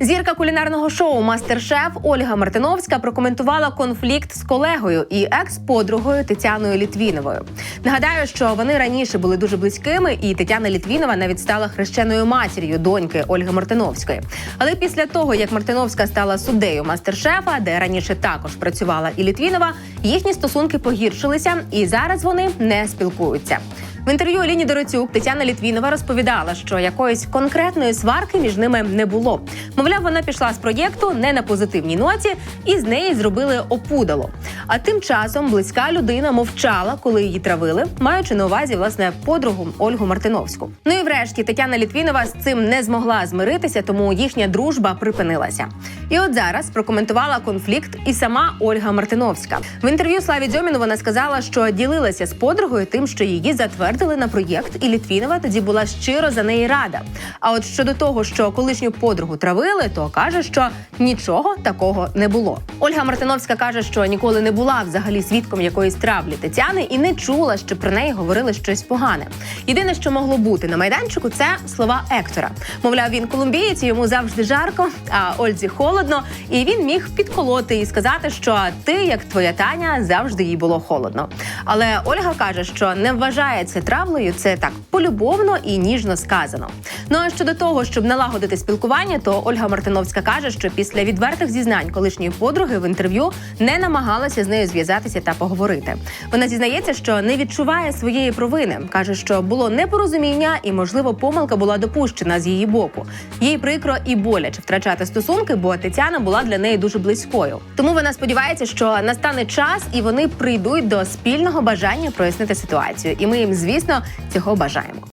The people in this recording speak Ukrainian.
Зірка кулінарного шоу Мастер-шеф Ольга Мартиновська прокоментувала конфлікт з колегою і екс-подругою Тетяною Літвіновою. Нагадаю, що вони раніше були дуже близькими, і Тетяна Літвінова навіть стала хрещеною матір'ю доньки Ольги Мартиновської. Але після того, як Мартиновська стала суддею мастер-шефа, де раніше також працювала і Літвінова, їхні стосунки погіршилися, і зараз вони не спілкуються. В інтерв'ю Еліні Дороцюк Тетяна Літвінова розповідала, що якоїсь конкретної сварки між ними не було. Мовляв, вона пішла з проєкту не на позитивній ноті, і з неї зробили опудало. А тим часом близька людина мовчала, коли її травили, маючи на увазі власне подругу Ольгу Мартиновську. Ну і врешті Тетяна Літвінова з цим не змогла змиритися, тому їхня дружба припинилася. І от зараз прокоментувала конфлікт і сама Ольга Мартиновська. В інтерв'ю Славі Дзьоміну вона сказала, що ділилася з подругою тим, що її затвердили на проєкт, і Літвінова тоді була щиро за неї рада. А от щодо того, що колишню подругу травили, то каже, що нічого такого не було. Ольга Мартиновська каже, що ніколи не була взагалі свідком якоїсь травлі Тетяни і не чула, що про неї говорили щось погане. Єдине, що могло бути на майданчику, це слова Ектора. Мовляв, він колумбієць, йому завжди жарко, а Ользі холодно, і він міг підколоти і сказати, що ти, як твоя Таня, завжди їй було холодно. Але Ольга каже, що не вважає це травлею, це так полюбовно і ніжно сказано. Ну а щодо того, щоб налагодити спілкування, то Ольга Мартиновська каже, що після відвертих зізнань колишньої подруги в інтерв'ю не намагалася з нею зв'язатися та поговорити. Вона зізнається, що не відчуває своєї провини. каже, що було непорозуміння і, можливо, помилка була допущена з її боку. Їй прикро і боляче втрачати стосунки, бо Тетяна була для неї дуже близькою. Тому вона сподівається, що настане час і вони прийдуть до спільного бажання прояснити ситуацію. І ми їм, звісно, цього бажаємо.